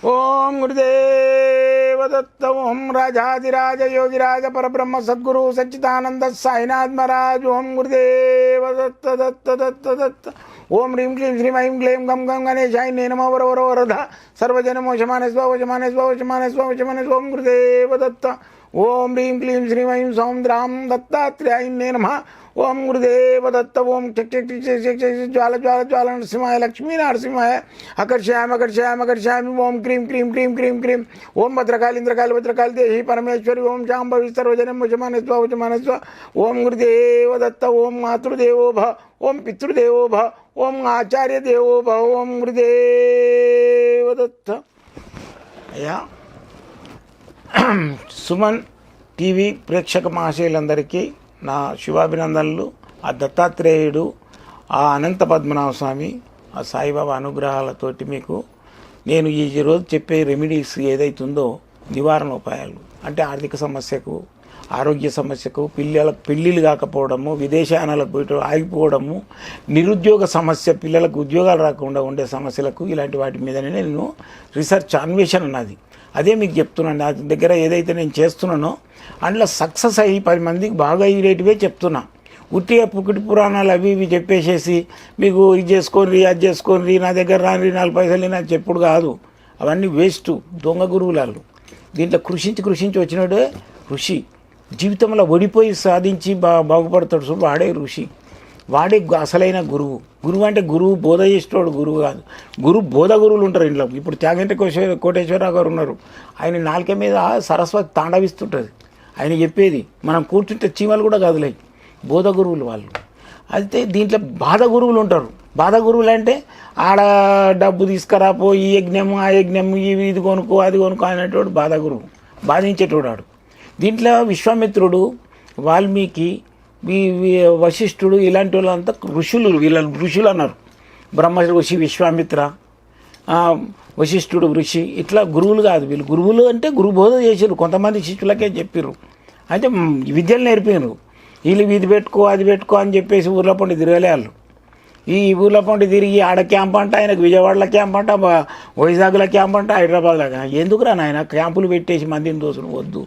ओम गुरुदेव दत्त ओम राजाधिराज योगिराज परब्रह्म सद्गुरु सच्चिदानंद साईनाथ महाराज ओम गुरुदेव दत्त दत्त दत्त दत्त. ओम ह्रीं क्लीं श्रीम ऐं क्लें गम गम गणेशाय ने नम वर वरधा सर्वजन मोशमाने वजमानेस्व वजमानेस्व स्वशमाने ओम गुरुदेव दत्त. ओम ह्रीं क्लीं श्रीं सौम द्राम द्रां दत्तात्रेयायिन्ये नम। ओम गुरुदेव दत्त, ओम ज्वाल ज्वाल ज्वाल नरसिंहाय, लक्ष्मी नरसिंहाय। आकर्षयाम आकर्षयाम, आकर्षयामी, ओम क्रीम क्रीम क्रीम क्रीम क्रीम ओम भद्रकाल, इंद्रकाल, भद्रकाल, देहि, परमेश्वरी, ओम शाम भवि सर्वजनम वजमान वजमान स्व ओम गुरुदेव दत्त, ओम मातृदेवो भ ओम पितृदेवो भ ओम आचार्य देवो भ ओम गुरुदेव दत्त। या సుమన్ టీవీ ప్రేక్షక మహాశయులందరికీ నా శుభాభినందనలు. ఆ దత్తాత్రేయుడు ఆ అనంత పద్మనాభ స్వామి ఆ సాయిబాబా అనుగ్రహాలతోటి మీకు నేను ఈ రోజు చెప్పే రెమెడీస్ ఏదైతుందో నివారణ ఉపాయాలు. అంటే ఆర్థిక సమస్యకు ఆరోగ్య సమస్యకు పిల్లలకు పెళ్ళిళ్ళు కాకపోవడము విదేశాలకు పోయటం ఆగిపోవడము నిరుద్యోగ సమస్య పిల్లలకు ఉద్యోగాలు రాకుండా ఉండే సమస్యలకు ఇలాంటి వాటి మీదనే నేను రీసెర్చ్ అన్వేషణ అన్నది అదే మీకు చెప్తున్నాను. నా దగ్గర ఏదైతే నేను చేస్తున్నానో అందులో సక్సెస్ అయ్యి పది మందికి బాగా అయ్యేటివే చెప్తున్నా. ఉట్టిగా పుకిటి పురాణాలు అవి ఇవి చెప్పేసేసి మీకు ఇది చేసుకోండి అది చేసుకోండి నా దగ్గర రాని నాలుగు పైసలు నాకు చెప్పుడు కాదు. అవన్నీ వేస్ట్ దొంగ గురువులాలు దీంట్లో కృషించి కృషించి వచ్చినాడే ఋషి జీవితంలో ఓడిపోయి సాధించి బా బాగుపడతాడు చూడు వాడే ఋషి. వాడే అసలైన గురువు. గురువు అంటే గురువు బోధ చేసేటోడు గురువు కాదు. గురువు బోధ గురువులు ఉంటారు ఇంట్లో. ఇప్పుడు త్యాగంటి కోశ్వర కోటేశ్వరరావు గారు ఉన్నారు. ఆయన నాలుక మీద సరస్వతి తాండవిస్తుంటుంది. ఆయన చెప్పేది మనం కూర్చుంటే చీమలు కూడా కదలేయి బోధ గురువులు వాళ్ళు. అయితే దీంట్లో బాధ గురువులు ఉంటారు. బాధ గురువులు అంటే ఆడ డబ్బు తీసుకురాపో ఈ యజ్ఞము ఆ యజ్ఞము ఇవి ఇది కొనుక్కో అది కొనుక్కో అనేటోడు బాధ గురువు బాధించేటోడు ఆడు. దీంట్లో విశ్వామిత్రుడు వాల్మీకి వశిష్ఠుడు ఇలాంటి వాళ్ళంతా ఋషులు వీళ్ళని ఋషులు అన్నారు. బ్రహ్మ ఋషి విశ్వామిత్ర వశిష్ఠుడు ఋషి ఇట్లా గురువులు కాదు వీళ్ళు. గురువులు అంటే గురుబోధ చేసారు కొంతమంది శిష్యులకే చెప్పారు అయితే విద్యలు నేర్పారు వీళ్ళు ఇది పెట్టుకో అది పెట్టుకో అని చెప్పేసి ఊర్లో పండి తిరగలే వాళ్ళు. ఈ ఊర్లో పండి తిరిగి ఆడ క్యాంప్ అంట ఆయనకు విజయవాడలో క్యాంప్ అంట వైజాగ్లో క్యాంప్ అంట హైదరాబాద్లో క్యాంప్. ఎందుకురా నాయన? క్యాంపులు పెట్టేసి మందిని దోసుడు వద్దు.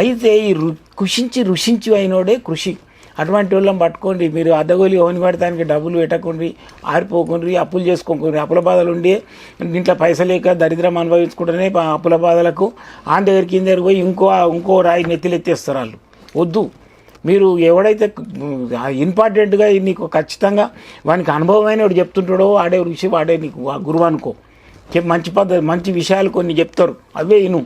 అయితే ఈ రు కృషించి రుషించి అయినోడే కృషి. అటువంటి వాళ్ళని పట్టుకోండి. మీరు అద్దగోలి ఓని పడటానికి డబ్బులు పెట్టకండి ఆరిపోకండి అప్పులు చేసుకోకండి. అప్పుల బాధలు ఉండి దీంట్లో పైసలేక దరిద్రం అనుభవించుకుంటేనే అప్పుల బాధలకు ఆన్ దగ్గరికి కింద దగ్గర పోయి ఇంకో ఇంకో రాయి నెత్తిలెత్తేస్తారు వాళ్ళు. వద్దు. మీరు ఎవడైతే ఇంపార్టెంట్గా నీకు ఖచ్చితంగా వానికి అనుభవమైన వాడు చెప్తుంటాడో వాడే ఋషి వాడే నీకు ఆ గురువు అనుకో. మంచి పద్ధతి మంచి విషయాలు కొన్ని చెప్తారు. అవే ఇను.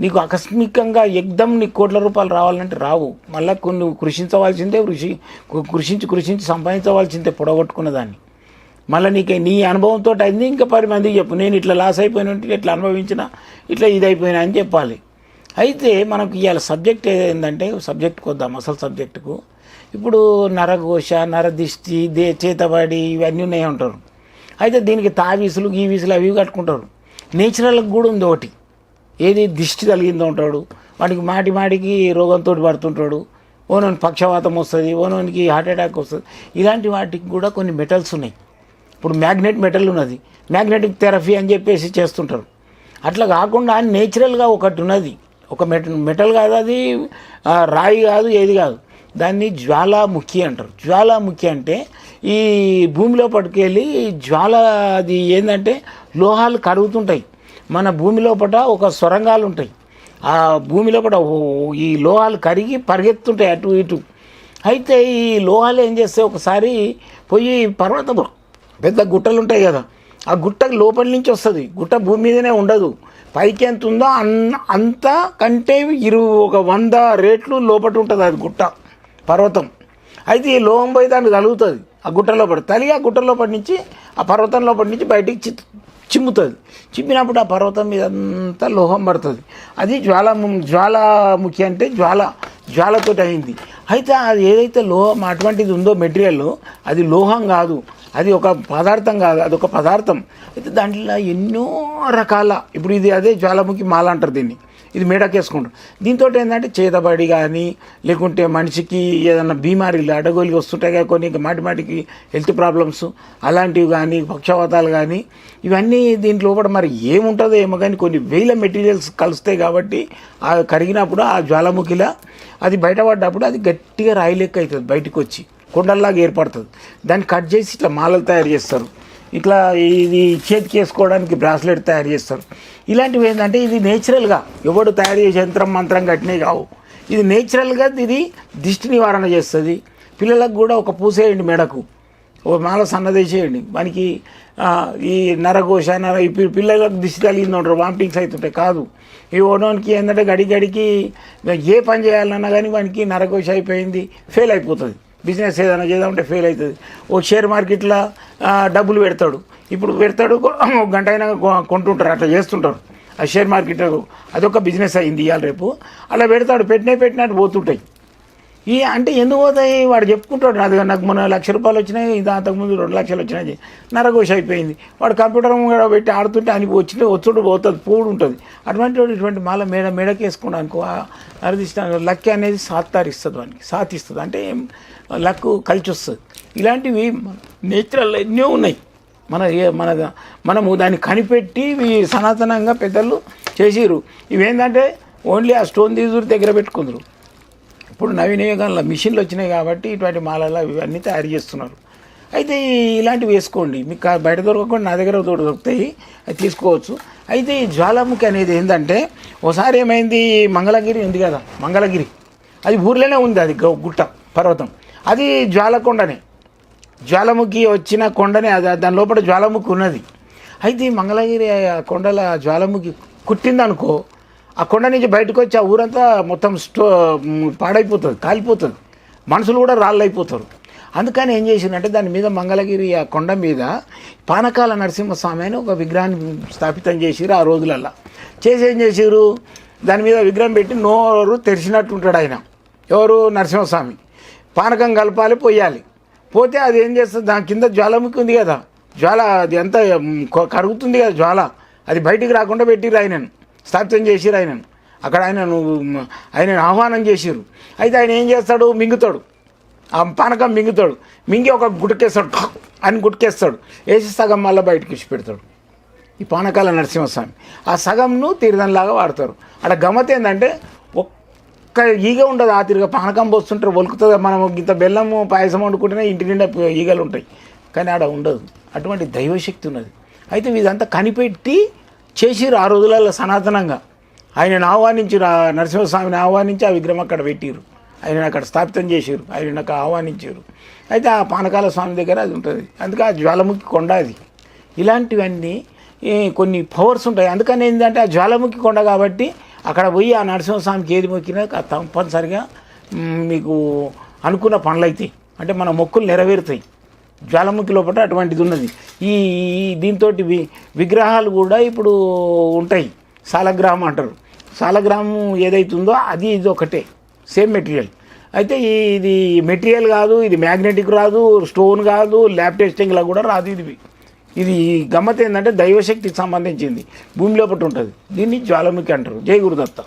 నీకు ఆకస్మికంగా ఎగ్దం నీకు కోట్ల రూపాయలు రావాలంటే రావు. మళ్ళీ కొన్ని కృషించవలసిందే కృషి కృషించి కృషించి సంపాదించవలసిందే పొడగొట్టుకున్న దాన్ని. మళ్ళీ నీకు నీ అనుభవంతో అయింది ఇంకా పది మందికి చెప్పు. నేను ఇట్లా లాస్ అయిపోయిన ఇట్లా అనుభవించిన ఇట్లా ఇది అయిపోయినా అని చెప్పాలి. అయితే మనకు ఇవాళ సబ్జెక్ట్ ఏంటంటే సబ్జెక్ట్కి వద్దాం అసలు సబ్జెక్టుకు ఇప్పుడు నరఘోష నరదిష్టి దే చేతబడి ఇవన్నీ ఉన్నాయి అంటారు అయితే దీనికి తావీసులు గీవీసులు అవి కట్టుకుంటారు. నేచురల్కి కూడా ఉంది ఒకటి. ఏది దిష్టి కలిగిందో ఉంటాడు. వాడికి మాటి మాటికి రోగంతో పడుతుంటాడు. ఓనోని పక్షవాతం వస్తుంది ఓనోనికి హార్ట్ అటాక్ వస్తుంది. ఇలాంటి వాటికి కూడా కొన్ని మెటల్స్ ఉన్నాయి. ఇప్పుడు మ్యాగ్నెట్ మెటల్ ఉన్నది. మ్యాగ్నెటిక్ థెరపీ అని చెప్పేసి చేస్తుంటారు. అట్లా కాకుండా నేచురల్గా ఒకటి ఉన్నది. ఒక మెటల్ మెటల్ కాదు అది రాయి కాదు ఏది కాదు. దాన్ని జ్వాలాముఖి అంటారు. జ్వాలాముఖి అంటే ఈ భూమిలో పట్టుకెళ్ళి జ్వాల అది ఏంటంటే లోహాలు కరుగుతుంటాయి. మన భూమి లోపల ఒక సొరంగాలు ఉంటాయి ఆ భూమి లోపల ఓ- ఈ లోహాలు కరిగి పరిగెత్తుంటాయి అటు ఇటు. అయితే ఈ లోహాలు ఏం చేస్తే ఒకసారి పోయి పర్వతం పెద్ద గుట్టలు ఉంటాయి కదా. ఆ గుట్ట లోపల నుంచి వస్తుంది. గుట్ట భూమి మీదనే ఉండదు. పైకి ఎంత ఉందో అన్న అంత కంటే ఇరు ఒక వంద రేట్లు లోపల ఉంటుంది అది గుట్ట పర్వతం. అయితే ఈ లోహం పోయి దానికి తలుగుతుంది ఆ గుట్ట లోపల తలి ఆ గుట్ట లోపల నుంచి ఆ పర్వతం లోపల నుంచి బయటికి చిమ్ముతుంది. చిమ్మినప్పుడు ఆ పర్వతం మీద అంతా లోహం పడుతుంది. అది జ్వాల జ్వాలాముఖి అంటే జ్వాల జ్వాలతోటి అయింది. అయితే అది ఏదైతే లోహం అటువంటిది ఉందో మెటీరియల్ అది లోహం కాదు. అది ఒక పదార్థం కాదు అది ఒక పదార్థం. అయితే దాంట్లో ఎన్నో రకాల ఇప్పుడు ఇది అదే జ్వాలాముఖి మాల అంటారు దీన్ని. ఇది మెడకేసుకుంటారు దీంతో ఏంటంటే చేతబడి కానీ లేకుంటే మనిషికి ఏదైనా బీమారీలు అడగోలికి వస్తుంటాయి కదా కొన్ని మాటి మాటికి హెల్త్ ప్రాబ్లమ్స్ అలాంటివి కానీ పక్షవాతాలు కానీ ఇవన్నీ దీంట్లో కూడా మరి ఏముంటుందో ఏమో కానీ కొన్ని వేల మెటీరియల్స్ కలుస్తాయి కాబట్టి ఆ కరిగినప్పుడు ఆ జ్వాలాముఖిలా అది బయటపడ్డప్పుడు అది గట్టిగా రాయి లెక్క అవుతుంది బయటకు వచ్చి కొండల్లాగా ఏర్పడుతుంది. దాన్ని కట్ చేసి ఇట్లా మాలలు తయారు చేస్తారు. ఇట్లా ఇది చేతికి వేసుకోవడానికి బ్రాస్లెట్ తయారు చేస్తారు. ఇలాంటివి ఏంటంటే ఇది నేచురల్గా ఎవడు తయారు చేసే యంత్రం మంత్రం కట్టినవి కావు. ఇది నేచురల్గా ఇది దిష్టి నివారణ చేస్తుంది. పిల్లలకు కూడా ఒక పూసేయండి మెడకు. ఒక మాల సన్నదేసేయండి మనకి ఈ నరఘోష నర ఇప్పుడు పిల్లలకు దిష్టి తగిలింది ఉంటారు వామిటింగ్స్ అవుతుంటాయి కాదు. ఈ ఓడోనికి ఏంటంటే గడి గడికి ఏ పని చేయాలన్నా కానీ వానికి నరఘోష అయిపోయింది ఫెయిల్ అయిపోతుంది. బిజినెస్ ఏదైనా చేద్దామంటే ఫెయిల్ అవుతుంది. ఓ షేర్ మార్కెట్లో డబ్బులు పెడతాడు. ఇప్పుడు పెడతాడు ఒక గంట అయినా కొంటుంటారు అట్లా చేస్తుంటారు. ఆ షేర్ మార్కెట్ అదొక బిజినెస్ అయింది ఇవాళ రేపు. అలా పెడతాడు పెట్టినా పెట్టినట్టు పోతుంటాయి. ఈ అంటే ఎందుకు పోతాయి? వాడు చెప్పుకుంటాడు అది నాకు మొన్న లక్ష రూపాయలు వచ్చినాయి ఇది అంతకుముందు రెండు లక్షలు వచ్చినాయి నరఘోష అయిపోయింది. వాడు కంప్యూటర్ కూడా పెట్టి ఆడుతుంటే అని వచ్చిన వచ్చుడు పోతుంది పూడు ఉంటుంది. అటువంటి వాడు ఇటువంటి మళ్ళీ మేడ మేడకేసుకోవడానికి అరదిస్తాను లక్ అనేది సాత్తారిస్తుంది వానికి సాతిస్తుంది. అంటే లక్ కలిసి వస్తుంది. ఇలాంటివి నేచురల్ ఎన్నో ఉన్నాయి. మన మన మనము దాన్ని కనిపెట్టి సనాతనంగా పెద్దలు చేసిరు ఇవేంటంటే ఓన్లీ ఆ స్టోన్ తీసుకుని దగ్గర పెట్టుకుందరు. ఇప్పుడు నవీన యుగంలో మిషన్లు వచ్చినాయి కాబట్టి ఇటువంటి మాలలు ఇవన్నీ తయారు చేస్తున్నారు. అయితే ఇలాంటివి వేసుకోండి. మీకు బయట దొరకకుండా నా దగ్గర దొర- దొరుకుతాయి. అది తీసుకోవచ్చు. అయితే ఈ జ్వాలాముఖి అనేది ఏంటంటే ఒకసారి ఏమైంది? మంగళగిరి ఉంది కదా మంగళగిరి. అది ఊర్లోనే ఉంది అది గుట్ట పర్వతం. అది జ్వాలకొండనే. జ్వాలాముఖి వచ్చిన కొండనే అది దాని లోపల జ్వాలాముఖి ఉన్నది. అయితే ఈ మంగళగిరి కొండల జ్వాలాముఖి కుట్టిందనుకో ఆ కొండ నుంచి బయటకు వచ్చి ఆ ఊరంతా మొత్తం స్టో పాడైపోతుంది కాలిపోతుంది. మనుషులు కూడా రాళ్ళు అందుకని ఏం చేసిందంటే దాని మీద మంగళగిరి ఆ కొండ మీద పానకాల నరసింహస్వామి అని ఒక విగ్రహాన్ని స్థాపితం చేసిరు ఆ రోజులల్లో. చేసి ఏం చేసిరు దాని మీద విగ్రహం పెట్టి నోరు తెరిచినట్టు ఉంటాడు ఆయన. ఎవరు? నరసింహస్వామి. పానకం కలపాలి పోయాలి పోతే అది ఏం చేస్తుంది? దాని కింద జ్వాలముఖి ఉంది కదా. జ్వాల అది ఎంత కరుగుతుంది కదా జ్వాల. అది బయటికి రాకుండా పెట్టిరు ఆయనను. స్థాపితం చేసిరు ఆయనను. అక్కడ ఆయన మ్, ఆయనను ఆహ్వానం చేసిరు అయితే ఆయన ఏం చేస్తాడు? మింగుతాడు. ఆ పానకం మింగుతాడు. మింగి ఒక గుడికేస్తాడు. ఆయన అని వేసి సగం మళ్ళీ బయటకి ఇచ్చి పెడతాడు. ఈ పానకాల నరసింహస్వామి. ఆ సగంను తీర్థంలాగా వాడతారు. అక్కడ గమ్మత్ ఏంటంటే ఒక్క ఈగ ఉండదు. ఆ తిరిగి పానకం పోస్తుంటారు ఒలుకుతుంది మనం ఇంత బెల్లము పాయసం వండుకుంటేనే ఇంటి నిండా ఈగలు ఉంటాయి కానీ ఆడ ఉండదు. అటువంటి దైవశక్తి ఉన్నది. అయితే ఇదంతా కనిపెట్టి చేసిరు ఆ రోజులలో సనాతనంగా. ఆయనను ఆహ్వానించి నరసింహస్వామిని ఆహ్వానించి ఆ విగ్రహం అక్కడ పెట్టిరు ఆయన అక్కడ స్థాపితం చేసారు ఆయన అక్కడ ఆహ్వానించారు అయితే ఆ పానకాల స్వామి దగ్గర అది ఉంటుంది. అందుకే ఆ జ్వాలముఖి కొండ అది. ఇలాంటివన్నీ కొన్ని పవర్స్ ఉంటాయి. అందుకని ఏంటంటే ఆ జ్వాలముఖి కొండ కాబట్టి అక్కడ పోయి ఆ నరసింహస్వామికి ఏది మొక్కినా తప్పనిసరిగా మీకు అనుకున్న పనులు అవుతాయి అంటే మన మొక్కులు నెరవేరుతాయి. జ్వాలముఖి లోపల అటువంటిది ఉన్నది ఈ దీంతో విగ్రహాలు కూడా ఇప్పుడు ఉంటాయి. సాలగ్రామం అంటారు. సాలగ్రామం ఏదైతుందో అది ఇది ఒకటే సేమ్ మెటీరియల్. అయితే ఇది మెటీరియల్ కాదు ఇది మ్యాగ్నెటిక్ రాదు స్టోన్ కాదు ల్యాబ్ టెస్టింగ్లో కూడా రాదు ఇది. ఇది గమ్మత్ ఏంటంటే దైవశక్తికి సంబంధించింది. భూమి లోపల ఉంటుంది దీన్ని జ్వాలాముఖి అంటారు. జై గురుదత్త.